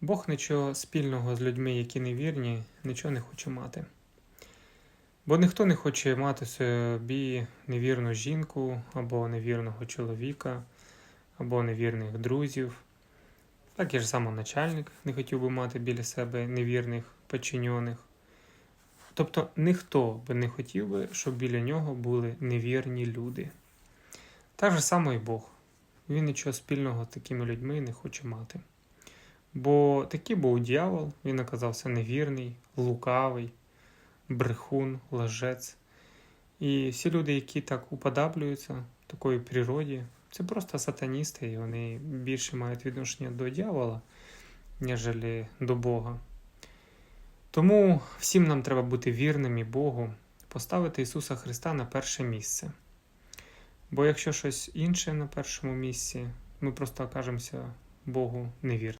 Бог нічого спільного з людьми, які невірні, нічого не хоче мати. Бо ніхто не хоче мати собі невірну жінку, або невірного чоловіка, або невірних друзів. Так і ж само начальник не хотів би мати біля себе невірних подчинених. Тобто ніхто би не хотів би, щоб біля нього були невірні люди. Так же само і Бог. Він нічого спільного з такими людьми не хоче мати. Бо такий був дьявол, він оказався невірний, лукавий, брехун, лжець. І всі люди, які так уподаблюються такої природі, це просто сатаністи, і вони більше мають відношення до дьявола, ніж до Бога. Тому всім нам треба бути вірними Богу, поставити Ісуса Христа на перше місце. Бо якщо щось інше на першому місці, ми просто окажемося Богу невірними.